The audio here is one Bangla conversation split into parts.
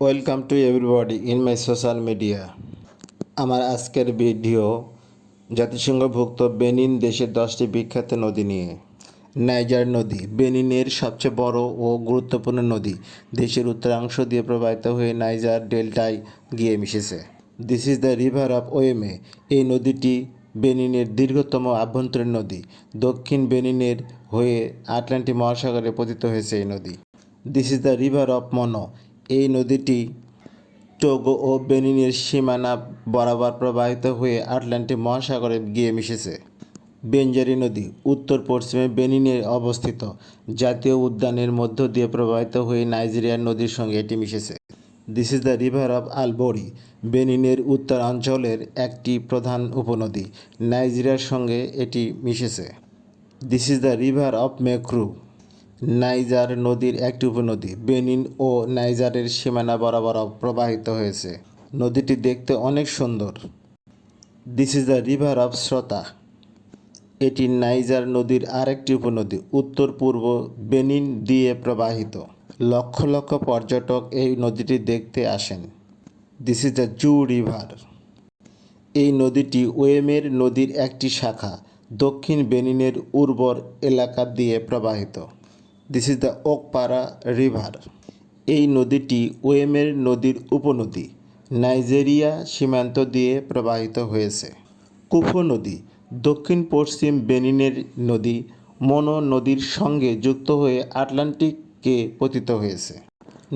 Welcome to everybody in my social media আমার আজকের ভিডিও জাতিসংঘভুক্ত বেনিন দেশের দশটি বিখ্যাত নদী নিয়ে। নাইজার নদী, বেনিনের সবচেয়ে বড় ও গুরুত্বপূর্ণ নদী। দেশের উত্তরাংশ দিয়ে প্রবাহিত হয়ে নাইজার ডেল্টায় গিয়ে মিশেছে। This is the river of Oueme এই নদীটি বেনিনের দীর্ঘতম আভ্যন্তরীণ নদী। দক্ষিণ বেনিনের হয়ে আটলান্টিক মহাসাগরে পতিত হয়েছে এই নদী। This is the river of Mono এই নদীটি টোগো ও বেনিনের সীমানা বরাবর প্রবাহিত হয়ে আটলান্টিক মহাসাগরে গিয়ে মিশেছে। বেঞ্জারি নদী উত্তর পশ্চিমে বেনিনে অবস্থিত। জাতীয় উদ্যানের মধ্য দিয়ে প্রবাহিত হয়ে নাইজেরিয়ার নদীর সঙ্গে এটি মিশেছে। This is the river of Alibori বেনিনের উত্তরাঞ্চলের একটি প্রধান উপনদী। নাইজেরিয়ার সঙ্গে এটি মিশেছে। This is the river of Mekrou Niger নদীর একটি উপনদী, বেনিন ও নাইজারের সীমানা বরাবর প্রবাহিত হয়েছে। নদীটি দেখতে অনেক সুন্দর। This is the river of Sota এটি নাইজার নদীর আরেকটি উপনদী, উত্তর পূর্ব বেনিন দিয়ে প্রবাহিত। লক্ষ লক্ষ পর্যটক এই নদীটি দেখতে আসেন। This is the Zou river এই নদীটি ওয়েমের নদীর একটি শাখা, দক্ষিণ বেনিনের উর্বর এলাকা দিয়ে প্রবাহিত। This is the Okpara river এই নদীটি ওয়েমের নদীর উপনদী, নাইজেরিয়া সীমান্ত দিয়ে প্রবাহিত হয়েছে। কুফো নদী, দক্ষিণ পশ্চিম বেনিনের নদী, মনো নদীর সঙ্গে যুক্ত হয়ে আটলান্টিককে পতিত হয়েছে।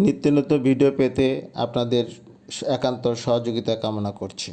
নিত্য নতুন ভিডিও পেতে আপনাদের একান্ত সহযোগিতা কামনা করছি।